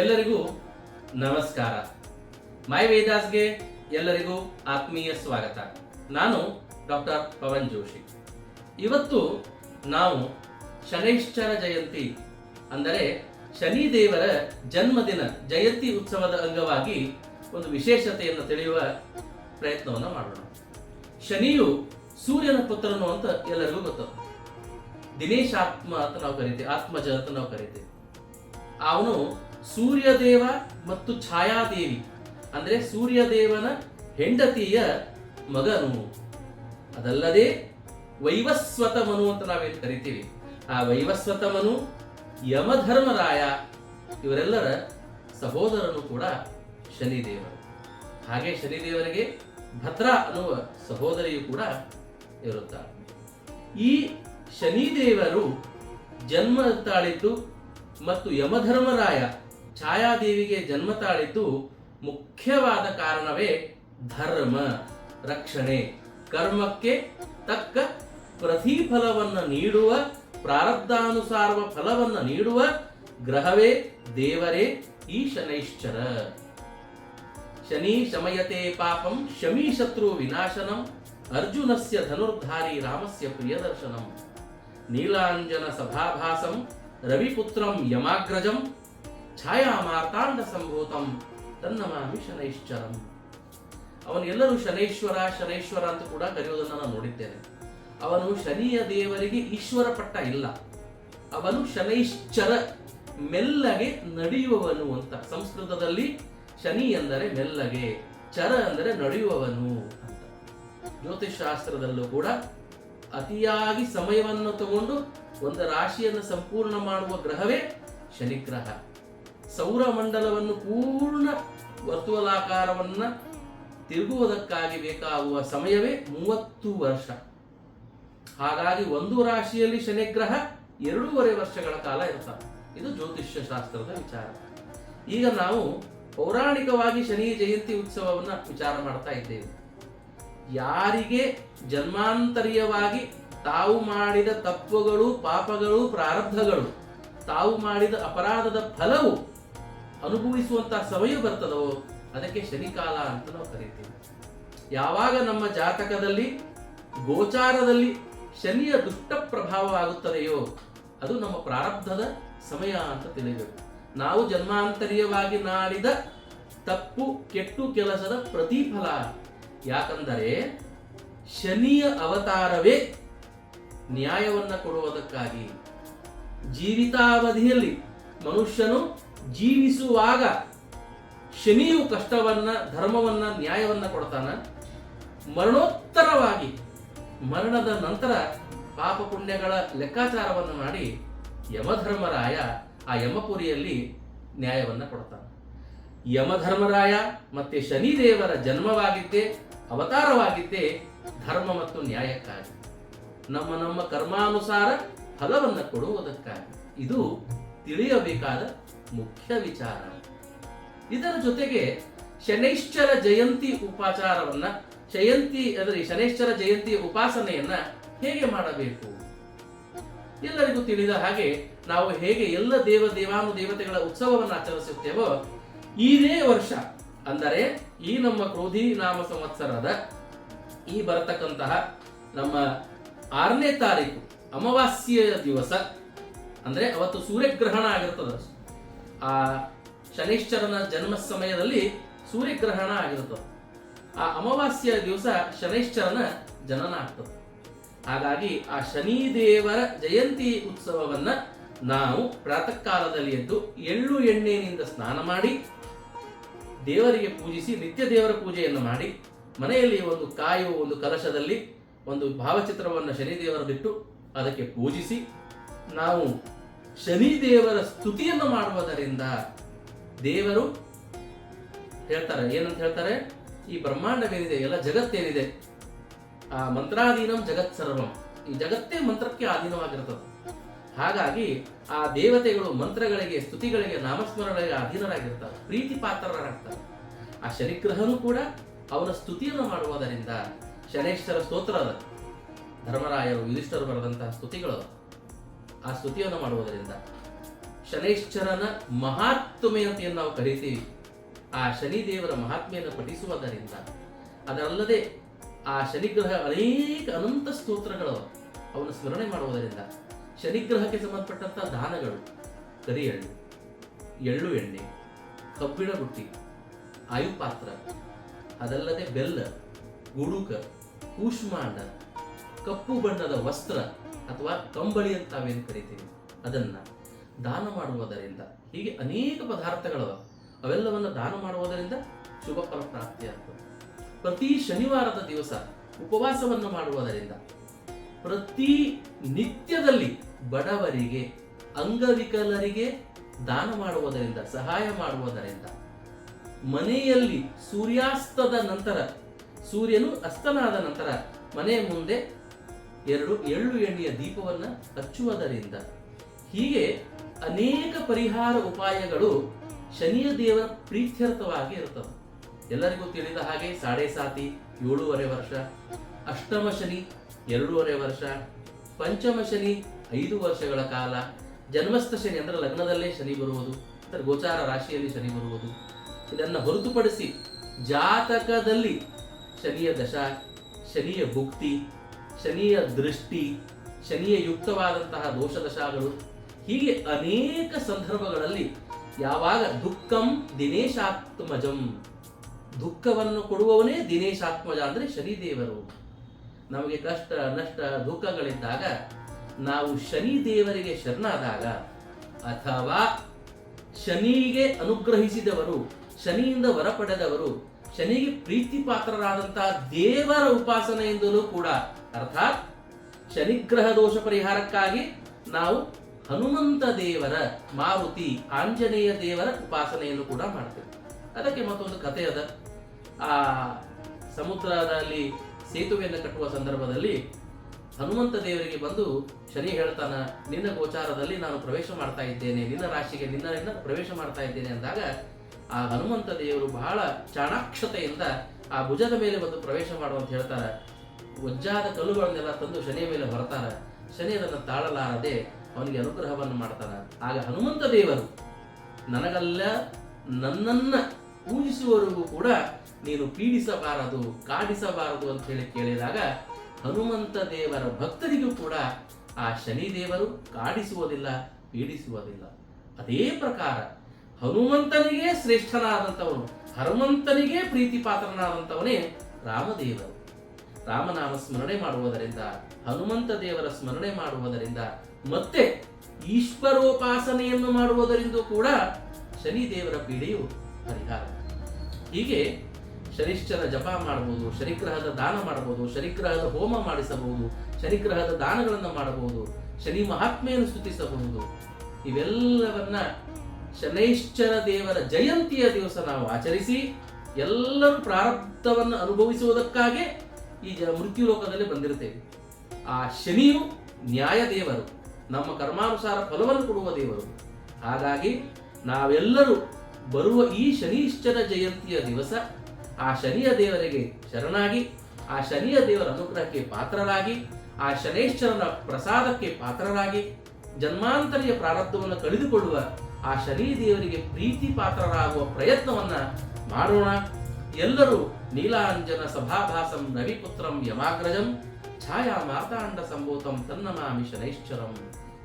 ಎಲ್ಲರಿಗೂ ನಮಸ್ಕಾರ. ಮೈ ವೇದಾಸ್ಗೆ ಎಲ್ಲರಿಗೂ ಆತ್ಮೀಯ ಸ್ವಾಗತ. ನಾನು ಡಾಕ್ಟರ್ ಪವನ್ ಜೋಶಿ ಇವತ್ತು ನಾವು ಶನೈಶ್ಚರ ಜಯಂತಿ ಅಂದರೆ ಶನಿ ದೇವರ ಜನ್ಮದಿನ, ಜಯಂತಿ ಉತ್ಸವದ ಅಂಗವಾಗಿ ಒಂದು ವಿಶೇಷತೆಯನ್ನು ತಿಳಿಯುವ ಪ್ರಯತ್ನವನ್ನು ಮಾಡೋಣ. ಶನಿಯು ಸೂರ್ಯನ ಪುತ್ರನು ಅಂತ ಎಲ್ಲರಿಗೂ ಗೊತ್ತು. ದಿನೇಶ್ ಆತ್ಮ ಅಂತ ನಾವು ಕರಿತೀವಿ, ಆತ್ಮಜ ಅಂತ ನಾವು ಕರಿತೀವಿ. ಅವನು ಸೂರ್ಯದೇವ ಮತ್ತು ಛಾಯಾದೇವಿ, ಅಂದ್ರೆ ಸೂರ್ಯದೇವನ ಹೆಂಡತಿಯ ಮಗನು. ಅದಲ್ಲದೆ ವೈವಸ್ವತ ಮನು ಅಂತ ನಾವೇನು ಕರಿತೀವಿ? ಆ ವೈವಸ್ವತ ಮನು ಯಮಧರ್ಮರಾಯ, ಇವರೆಲ್ಲರ ಸಹೋದರನು ಕೂಡ ಶನಿದೇವರು. ಹಾಗೆ ಶನಿದೇವರಿಗೆ ಭದ್ರ ಅನ್ನುವ ಸಹೋದರಿಯು ಕೂಡ ಇರುತ್ತಾರೆ. ಈ ಶನಿದೇವರು ಜನ್ಮ ತಾಳಿದ್ದು ಮತ್ತು ಯಮಧರ್ಮರಾಯ ಛಾಯಾದೇವಿಗೆ ಜನ್ಮ ತಾಳಿದ್ದು ಮುಖ್ಯವಾದ ಕಾರಣವೇ ಧರ್ಮ, ರಕ್ಷಣೆ. ಕರ್ಮಕ್ಕೆ ತಕ್ಕ ಪ್ರತಿಫಲವನ್ನು ನೀಡುವ ಪ್ರಾರಬ್ಧಾನುಸಾರ ಫಲವನ್ನು ನೀಡುವ ಗ್ರಹವೇ ದೇವರೇ ಈ ಶನೈಶ್ಚರ ಶನಿ ಶಮಯತೆ ಪಾಪಂ, ಶಮಿ ಶತ್ರು ವಿನಾಶನಂ, ಅರ್ಜುನಸ್ಯ ಧನುರ್ಧಾರಿ ರಾಮಸ್ಯ ಪ್ರಿಯದರ್ಶನಂ. ನೀಲಾಂಜನ ಸಭಾಭಾಸಂ ರವಿಪುತ್ರಂ ಯಮಾಗ್ರಜಂ ಛಾಯಾ ಮಾರ್ತಾಂಡ ಸಂಭೂತಂ ತನ್ನಮಾಮಿ ಶನೈಶ್ಚರಂ ಅವನೆಲ್ಲರೂ ಶನೈಶ್ವರ ಶನೈಶ್ವರ ಅಂತ ಕೂಡ ಕರೆಯುವುದನ್ನು ನಾನು ನೋಡಿದ್ದೇನೆ. ಅವನು ಶನಿಯ ದೇವರಿಗೆ ಈಶ್ವರ ಪಟ್ಟ ಇಲ್ಲ. ಅವನು ಶನೈಶ್ಚರ, ಮೆಲ್ಲಗೆ ನಡೆಯುವವನು ಅಂತ. ಸಂಸ್ಕೃತದಲ್ಲಿ ಶನಿ ಎಂದರೆ ಮೆಲ್ಲಗೆ, ಚರ ಅಂದರೆ ನಡೆಯುವವನು ಅಂತ. ಜ್ಯೋತಿಷ್ ಶಾಸ್ತ್ರದಲ್ಲೂ ಕೂಡ ಅತಿಯಾಗಿ ಸಮಯವನ್ನು ತಗೊಂಡು ಒಂದು ರಾಶಿಯನ್ನು ಸಂಪೂರ್ಣ ಮಾಡುವ ಗ್ರಹವೇ ಶನಿಗ್ರಹ. ಸೌರಮಂಡಲವನ್ನು ಪೂರ್ಣ ವರ್ತುವಲಾಕಾರವನ್ನು ತಿರುಗುವುದಕ್ಕಾಗಿ ಬೇಕಾಗುವ ಸಮಯವೇ ಮೂವತ್ತು ವರ್ಷ. ಹಾಗಾಗಿ ಒಂದು ರಾಶಿಯಲ್ಲಿ ಶನಿಗ್ರಹ ಎರಡೂವರೆ ವರ್ಷಗಳ ಕಾಲ ಇರ್ತಾರೆ ಇದು ಜ್ಯೋತಿಷ್ಯ ಶಾಸ್ತ್ರದ ವಿಚಾರ. ಈಗ ನಾವು ಪೌರಾಣಿಕವಾಗಿ ಶನಿ ಜಯಂತಿ ಉತ್ಸವವನ್ನು ವಿಚಾರ ಮಾಡ್ತಾ ಇದ್ದೇವೆ. ಯಾರಿಗೆ ಜನ್ಮಾಂತರೀಯವಾಗಿ ತಾವು ಮಾಡಿದ ತತ್ವಗಳು ಪಾಪಗಳು, ಪ್ರಾರಬ್ಧಗಳು, ತಾವು ಮಾಡಿದ ಅಪರಾಧದ ಫಲವು ಅನುಭವಿಸುವಂತಹ ಸಮಯ ಬರ್ತದೋ, ಅದಕ್ಕೆ ಶನಿಕಾಲ ಅಂತ ನಾವು ಕರಿತೀವಿ. ಯಾವಾಗ ನಮ್ಮ ಜಾತಕದಲ್ಲಿ, ಗೋಚಾರದಲ್ಲಿ ಶನಿಯ ದುಷ್ಟ ಪ್ರಭಾವ ಆಗುತ್ತದೆಯೋ, ಅದು ನಮ್ಮ ಪ್ರಾರಬ್ಧದ ಸಮಯ ಅಂತ ತಿಳಿಬೇಕು ನಾವು ಜನ್ಮಾಂತರೀಯವಾಗಿ ನಾಡಿದ ತಪ್ಪು, ಕೆಟ್ಟು ಕೆಲಸದ ಪ್ರತಿಫಲ ಯಾಕಂದರೆ, ಶನಿಯ ಅವತಾರವೇ ನ್ಯಾಯವನ್ನ ಕೊಡುವುದಕ್ಕಾಗಿ ಜೀವಿತಾವಧಿಯಲ್ಲಿ ಮನುಷ್ಯನು ಜೀವಿಸುವಾಗ ಶನಿಯು ಕಷ್ಟವನ್ನ, ಧರ್ಮವನ್ನ, ನ್ಯಾಯವನ್ನ ಕೊಡ್ತಾನ. ಮರಣೋತ್ತರವಾಗಿ ಮರಣದ ನಂತರ ಪಾಪ ಪುಣ್ಯಗಳ ಲೆಕ್ಕಾಚಾರವನ್ನು ಮಾಡಿ ಯಮಧರ್ಮರಾಯ ಆ ಯಮಪುರಿಯಲ್ಲಿ ನ್ಯಾಯವನ್ನ ಕೊಡ್ತಾನೆ. ಯಮಧರ್ಮರಾಯ ಮತ್ತೆ ಶನಿದೇವರ ಜನ್ಮವಾಗಿದ್ದೇ, ಅವತಾರವಾಗಿದ್ದೇ ಧರ್ಮ ಮತ್ತು ನ್ಯಾಯಕ್ಕಾಗಿ. ನಮ್ಮ ನಮ್ಮ ಕರ್ಮಾನುಸಾರ ಫಲವನ್ನು ಕೊಡುವುದಕ್ಕಾಗಿ. ಇದು ತಿಳಿಯಬೇಕಾದ ಮುಖ್ಯ ವಿಚಾರ. ಇದರ ಜೊತೆಗೆ ಶನೈಶ್ಚರ ಜಯಂತಿ ಉಪಾಚಾರವನ್ನ ಜಯಂತಿ ಅಂದರೆ ಶನೈಶ್ಚರ ಜಯಂತಿ ಉಪಾಸನೆಯನ್ನ ಹೇಗೆ ಮಾಡಬೇಕು? ಎಲ್ಲರಿಗೂ ತಿಳಿದ ಹಾಗೆ ನಾವು ಹೇಗೆ ಎಲ್ಲ ದೇವ ದೇವಾನು ದೇವತೆಗಳ ಉತ್ಸವವನ್ನು ಆಚರಿಸುತ್ತೇವೋ, ಇದೇ ವರ್ಷ ಅಂದರೆ ಈ ನಮ್ಮ ಕ್ರೋಧಿ ನಾಮ ಸಂವತ್ಸರದ ಈ ಬರತಕ್ಕಂತಹ ನಮ್ಮ ಆರನೇ ತಾರೀಕು ಅಮಾವಾಸ್ಯೆಯ ದಿವಸ, ಅಂದರೆ ಅವತ್ತು ಸೂರ್ಯಗ್ರಹಣ ಆಗಿರ್ತದೆ. ಆ ಶನೈಶ್ಚರನ ಜನ್ಮ ಸಮಯದಲ್ಲಿ ಸೂರ್ಯಗ್ರಹಣ ಆಗಿರ್ತದೆ. ಆ ಅಮಾವಾಸ್ಯೆಯ ದಿವಸ ಶನೈಶ್ಚರನ ಜನನ ಆಗ್ತದೆ. ಹಾಗಾಗಿ ಆ ಶನಿದೇವರ ಜಯಂತಿ ಉತ್ಸವವನ್ನ ನಾವು ಪ್ರಾತಃ ಕಾಲದಲ್ಲಿ ಎದ್ದು ಎಳ್ಳು ಎಣ್ಣೆಯಿಂದ ಸ್ನಾನ ಮಾಡಿ, ದೇವರಿಗೆ ಪೂಜಿಸಿ, ನಿತ್ಯ ದೇವರ ಪೂಜೆಯನ್ನು ಮಾಡಿ, ಮನೆಯಲ್ಲಿ ಒಂದು ಕಾಯುವ ಒಂದು ಕಲಶದಲ್ಲಿ ಒಂದು ಭಾವಚಿತ್ರವನ್ನು ಶನಿದೇವರದಿಟ್ಟು ಅದಕ್ಕೆ ಪೂಜಿಸಿ, ನಾವು ಶನಿದೇವರ ಸ್ತುತಿಯನ್ನು ಮಾಡುವುದರಿಂದ ದೇವರು ಹೇಳ್ತಾರೆ, ಏನಂತ ಹೇಳ್ತಾರೆ? ಈ ಬ್ರಹ್ಮಾಂಡವೇನಿದೆ, ಎಲ್ಲ ಜಗತ್ತೇನಿದೆ, ಆ ಮಂತ್ರಾಧೀನಂ ಜಗತ್ ಸರ್ವಂ. ಈ ಜಗತ್ತೇ ಮಂತ್ರಕ್ಕೆ ಅಧೀನವಾಗಿರ್ತದೆ. ಹಾಗಾಗಿ ಆ ದೇವತೆಗಳು ಮಂತ್ರಗಳಿಗೆ, ಸ್ತುತಿಗಳಿಗೆ ನಾಮಸ್ಮರಣಗಳಿಗೆ ಅಧೀನರಾಗಿರ್ತಾರೆ ಪ್ರೀತಿ ಪಾತ್ರರಾಗ್ತಾರೆ ಆ ಶನಿಗ್ರಹನೂ ಕೂಡ ಅವನ ಸ್ತುತಿಯನ್ನು ಮಾಡುವುದರಿಂದ ಶನೇಶ್ವರ ಸ್ತೋತ್ರ ಅದ. ಧರ್ಮರಾಯರು, ಯುಧಿಷ್ಠರು ಬರೆದಂತಹ ಸ್ತುತಿಗಳು ಆ ಸ್ತುತಿಯನ್ನು ಮಾಡುವುದರಿಂದ ಶನೇಶ್ವರನ ಮಹಾತ್ಮೆಯತೆಯನ್ನು ನಾವು ಕರಿತೀವಿ. ಆ ಶನಿದೇವರ ಮಹಾತ್ಮೆಯನ್ನು ಪಠಿಸುವುದರಿಂದ ಅದರಲ್ಲದೆ ಆ ಶನಿಗ್ರಹ ಅನೇಕ ಅನಂತ ಸ್ತೋತ್ರಗಳು ಅವನು ಸ್ಮರಣೆ ಮಾಡುವುದರಿಂದ ಶನಿಗ್ರಹಕ್ಕೆ ಸಂಬಂಧಪಟ್ಟಂತಹ ದಾನಗಳು, ಕರಿ ಎಳ್ಳು ಎಳ್ಳು ಎಣ್ಣೆ, ಕಬ್ಬಿಣ ಬುಟ್ಟಿ ಆಯುಪಾತ್ರ, ಅದಲ್ಲದೆ ಬೆಲ್ಲ ಗುಡುಕ ಕೂಷ್ಮಾಂಡ ಕಪ್ಪು ಬಣ್ಣದ ವಸ್ತ್ರ ಅಥವಾ ಕಂಬಳಿ ಅಂತ ನಾವೇನು ಕರಿತೀವಿ? ಅದನ್ನ ದಾನ ಮಾಡುವುದರಿಂದ, ಹೀಗೆ ಅನೇಕ ಪದಾರ್ಥಗಳವ, ಅವೆಲ್ಲವನ್ನ ದಾನ ಮಾಡುವುದರಿಂದ ಶುಭ ಫಲ ಪ್ರಾಪ್ತಿಯಾಗ್ತದೆ ಪ್ರತಿ ಶನಿವಾರದ ದಿವಸ ಉಪವಾಸವನ್ನು ಮಾಡುವುದರಿಂದ ಪ್ರತಿ ನಿತ್ಯದಲ್ಲಿ ಬಡವರಿಗೆ, ಅಂಗವಿಕಲರಿಗೆ ದಾನ ಮಾಡುವುದರಿಂದ, ಸಹಾಯ ಮಾಡುವುದರಿಂದ ಮನೆಯಲ್ಲಿ ಸೂರ್ಯಾಸ್ತದ ನಂತರ ಸೂರ್ಯನು ಅಸ್ತನಾದ ನಂತರ ಮನೆ ಮುಂದೆ ಎರಡು ಎಳ್ಳು ಎಣ್ಣೆಯ ದೀಪವನ್ನು ಹಚ್ಚುವುದರಿಂದ. ಹೀಗೆ ಅನೇಕ ಪರಿಹಾರ ಉಪಾಯಗಳು ಶನಿಯ ದೇವರ ಪ್ರೀತ್ಯರ್ಥವಾಗಿ ಇರ್ತವೆ ಎಲ್ಲರಿಗೂ ತಿಳಿದ ಹಾಗೆ ಸಾಡೆ ಸಾತಿ, ಏಳೂವರೆ ವರ್ಷ, ಅಷ್ಟಮ ಶನಿ, ಎರಡೂವರೆ ವರ್ಷ, ಪಂಚಮ ಶನಿ, ಐದು ವರ್ಷಗಳ ಕಾಲ, ಜನ್ಮಸ್ಥ ಶನಿ ಅಂದರೆ ಲಗ್ನದಲ್ಲೇ ಶನಿ ಬರುವುದು ಅಂದರೆ ಗೋಚಾರ ರಾಶಿಯಲ್ಲಿ ಶನಿ ಬರುವುದು. ಇದನ್ನು ಹೊರತುಪಡಿಸಿ ಜಾತಕದಲ್ಲಿ ಶನಿಯ ದಶ, ಶನಿಯ ಭುಕ್ತಿ, ಶನಿಯ ದೃಷ್ಟಿ, ಶನಿಯ ಯುಕ್ತವಾದಂತಹ ದೋಷ ದಶಾಗಳು ಹೀಗೆ ಅನೇಕ ಸಂದರ್ಭಗಳಲ್ಲಿ ಯಾವಾಗ ದುಃಖಂ ದಿನೇಶಾತ್ಮಜಂ. ದುಃಖವನ್ನು ಕೊಡುವವನೇ ದಿನೇಶಾತ್ಮಜ ಅಂದರೆ ಶನಿದೇವರು. ನಮಗೆ ಕಷ್ಟ, ನಷ್ಟ, ದುಃಖಗಳಿದ್ದಾಗ ನಾವು ಶನಿ ದೇವರಿಗೆ ಶರಣಾದಾಗ ಅಥವಾ ಶನಿಗೆ ಅನುಗ್ರಹಿಸಿದವರು, ಶನಿಯಿಂದ ವರ ಪಡೆದವರು ಶನಿಗೆ ಪ್ರೀತಿ ಪಾತ್ರರಾದಂತಹ ದೇವರ ಉಪಾಸನೆಯಿಂದಲೂ ಕೂಡ, ಅರ್ಥಾತ್ ಶನಿಗ್ರಹ ದೋಷ ಪರಿಹಾರಕ್ಕಾಗಿ ನಾವು ಹನುಮಂತ ದೇವರ, ಮಾರುತಿ ಆಂಜನೇಯ ದೇವರ ಉಪಾಸನೆಯನ್ನು ಕೂಡ ಮಾಡ್ತೇವೆ. ಅದಕ್ಕೆ ಮತ್ತೊಂದು ಕಥೆ ಅದ. ಆ ಸಮುದ್ರದಲ್ಲಿ ಸೇತುವೆಯನ್ನು ಕಟ್ಟುವ ಸಂದರ್ಭದಲ್ಲಿ ಹನುಮಂತ ದೇವರಿಗೆ ಬಂದು ಶನಿ ಹೇಳ್ತಾನ, ನಿನ್ನ ಗೋಚಾರದಲ್ಲಿ ನಾನು ಪ್ರವೇಶ ಮಾಡ್ತಾ ಇದ್ದೇನೆ, ನಿನ್ನ ರಾಶಿಗೆ ನಿನ್ನ ನಿನ್ನ ಪ್ರವೇಶ ಮಾಡ್ತಾ ಇದ್ದೇನೆ ಅಂದಾಗ ಆ ಹನುಮಂತ ದೇವರು ಬಹಳ ಚಾಣಾಕ್ಷತೆಯಿಂದ ಆ ಭುಜದ ಮೇಲೆ ಬಂದು ಪ್ರವೇಶ ಮಾಡುವಂತ ಹೇಳ್ತಾರೆ. ವಜ್ಜಾದ ಕಲ್ಲುಗಳನ್ನೆಲ್ಲ ತಂದು ಶನಿಯ ಮೇಲೆ ಹೊರತಾರ ಶನಿ ಅದನ್ನು ತಾಳಲಾರದೆ ಅವನಿಗೆ ಅನುಗ್ರಹವನ್ನು ಮಾಡ್ತಾರೆ. ಆಗ ಹನುಮಂತ ದೇವರು, ನನಗಲ್ಲ, ನನ್ನನ್ನ ಪೂಜಿಸುವವರಿಗೂ ಕೂಡ ನೀನು ಪೀಡಿಸಬಾರದು, ಕಾಡಿಸಬಾರದು ಅಂತ ಹೇಳಿ ಕೇಳಿದಾಗ ಹನುಮಂತ ದೇವರ ಭಕ್ತರಿಗೂ ಕೂಡ ಆ ಶನಿ ದೇವರು ಕಾಡಿಸುವುದಿಲ್ಲ, ಪೀಡಿಸುವುದಿಲ್ಲ. ಅದೇ ಪ್ರಕಾರ ಹನುಮಂತನಿಗೆ ಶ್ರೇಷ್ಠನಾದಂಥವನು, ಹನುಮಂತನಿಗೆ ಪ್ರೀತಿಪಾತ್ರನಾದಂಥವನೇ ರಾಮದೇವರು. ರಾಮನಾಮ ಸ್ಮರಣೆ ಮಾಡುವುದರಿಂದ, ಹನುಮಂತ ದೇವರ ಸ್ಮರಣೆ ಮಾಡುವುದರಿಂದ, ಮತ್ತೆ ಈಶ್ವರೋಪಾಸನೆಯನ್ನು ಮಾಡುವುದರಿಂದ ಕೂಡ ಶನಿ ದೇವರ ಪೀಡೆಯು ಪರಿಹಾರ ಹೀಗೆ ಶನಿಶ್ಚರ ಜಪ ಮಾಡಬಹುದು, ಶನಿಗ್ರಹದ ದಾನ ಮಾಡಬಹುದು, ಶನಿಗ್ರಹದ ಹೋಮ ಮಾಡಿಸಬಹುದು, ಶನಿಗ್ರಹದ ದಾನಗಳನ್ನು ಮಾಡಬಹುದು, ಶನಿ ಮಹಾತ್ಮೆಯನ್ನು ಸ್ತುತಿಸಬಹುದು. ಇವೆಲ್ಲವನ್ನ ಶನೈಶ್ಚರ ದೇವರ ಜಯಂತಿಯ ದಿವಸ ನಾವು ಆಚರಿಸಿ ಎಲ್ಲರೂ ಪ್ರಾರಬ್ಧವನ್ನು ಅನುಭವಿಸುವುದಕ್ಕಾಗಿ ಈ ಜ ಮೃತ್ಯು ಲೋಕದಲ್ಲಿ ಬಂದಿರುತ್ತೇವೆ. ಆ ಶನಿಯು ನ್ಯಾಯ ದೇವರು, ನಮ್ಮ ಕರ್ಮಾನುಸಾರ ಫಲವನ್ನು ಕೊಡುವ ದೇವರು. ಹಾಗಾಗಿ ನಾವೆಲ್ಲರೂ ಬರುವ ಈ ಶನೀಶ್ಚರ ಜಯಂತಿಯ ದಿವಸ ಆ ಶನಿಯ ದೇವರಿಗೆ ಶರಣಾಗಿ, ಆ ಶನಿಯ ದೇವರ ಅನುಗ್ರಹಕ್ಕೆ ಪಾತ್ರರಾಗಿ, ಆ ಶನೇಶ್ವರನ ಪ್ರಸಾದಕ್ಕೆ ಪಾತ್ರರಾಗಿ ಜನ್ಮಾಂತರಿಯ ಪ್ರಾರಬ್ಧವನ್ನು ಕಳೆದುಕೊಳ್ಳುವ ಆ ಶನಿ ದೇವರಿಗೆ ಪ್ರೀತಿ ಪಾತ್ರರಾಗುವ ಪ್ರಯತ್ನವನ್ನ ಮಾಡೋಣ. ಎಲ್ಲರೂ ನೀಲಾಂಜನ ಸಭಾಭಾಸಂ ರವಿಪುತ್ರಂ ಯಮಾಗ್ರಜಂ, ಛಾಯಾ ಮಾರ್ತಾಂಡ ಸಂಭೂತಂ ತನ್ನಮಾಮಿ ಶನೈಶ್ಚರಂ.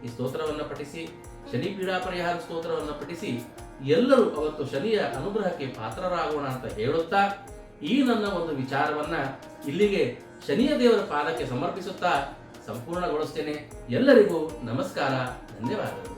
ಈ ಸ್ತೋತ್ರವನ್ನ ಪಠಿಸಿ, ಶನಿ ಪೀಡಾ ಪರಿಹಾರ ಸ್ತೋತ್ರವನ್ನ ಪಠಿಸಿ, ಎಲ್ಲರೂ ಅವತ್ತು ಶನಿಯ ಅನುಗ್ರಹಕ್ಕೆ ಪಾತ್ರರಾಗೋಣ ಅಂತ ಹೇಳುತ್ತಾ, ಈ ನನ್ನ ಒಂದು ವಿಚಾರವನ್ನ ಇಲ್ಲಿಗೆ ಶನಿಯ ದೇವರ ಪಾದಕ್ಕೆ ಸಮರ್ಪಿಸುತ್ತಾ ಸಂಪೂರ್ಣಗೊಳಿಸ್ತೇನೆ. ಎಲ್ಲರಿಗೂ ನಮಸ್ಕಾರ, ಧನ್ಯವಾದಗಳು.